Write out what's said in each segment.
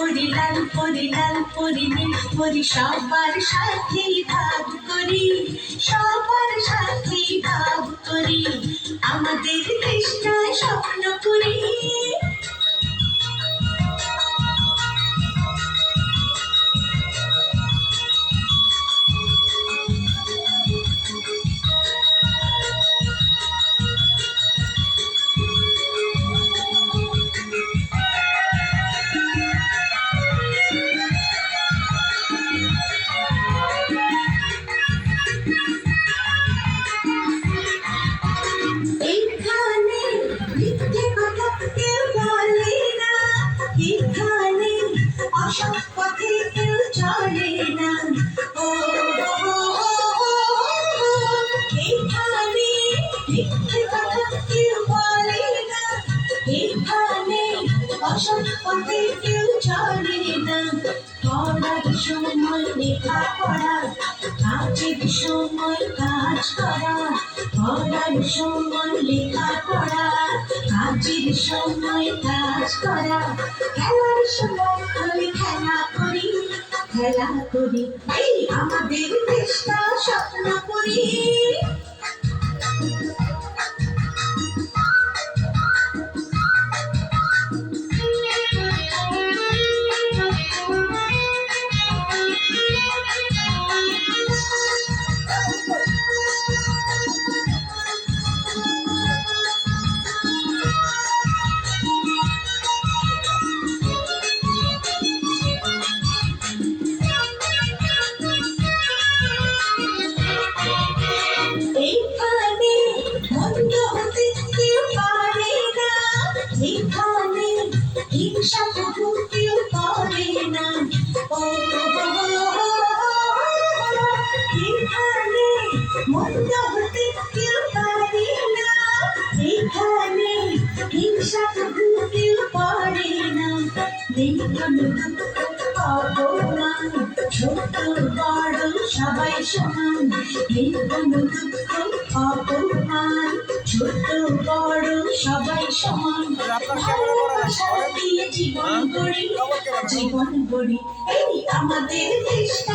করি লাল পরি লাল পরি নীল করি সবার সাথে ভাব করি, সবার সাথে ভাব করি। আমাদের দেশটা স্বপ্ন করি কেউ বলে না এখানে অসৎ পথে কেউ চলে না ও এখানে অসৎ পথে কেউ চলে না পড়ার সময় লেখা পড়া কাজের সময় কাজ করা পড়ার সময় লেখা পড়া কাজের সময় কাজ করা খেলার সময় আমি খেলা করি খেলা করি আমাদের দেশটা স্বপ্ন করি ছোট বড় সবাই সমান দেখুন দুঃখ অপমান ছোট বড় সবাই সমান ভালোবাসা দিয়ে জীবন গড়ি জীবন গড়ি এই আমাদের দেশটা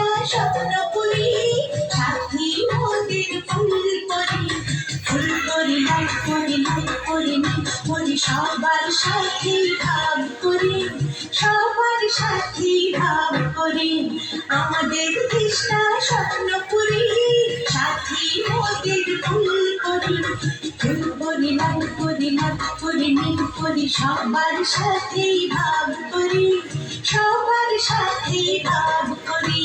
করি, সবার সাথে ভাব করি, সবার সাথে ভাব করি। আমাদের দেশটা স্বপ্ন করি সাথী মোদের ফুল করি। ফুল করি লাল করি লাল করি নীল করি, সবার সাথে ভাব করি। সবার সাথে ভাব করি।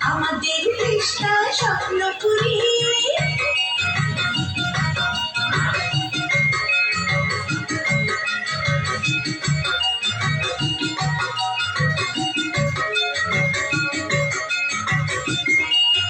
আমাদের দেশটা স্বপ্ন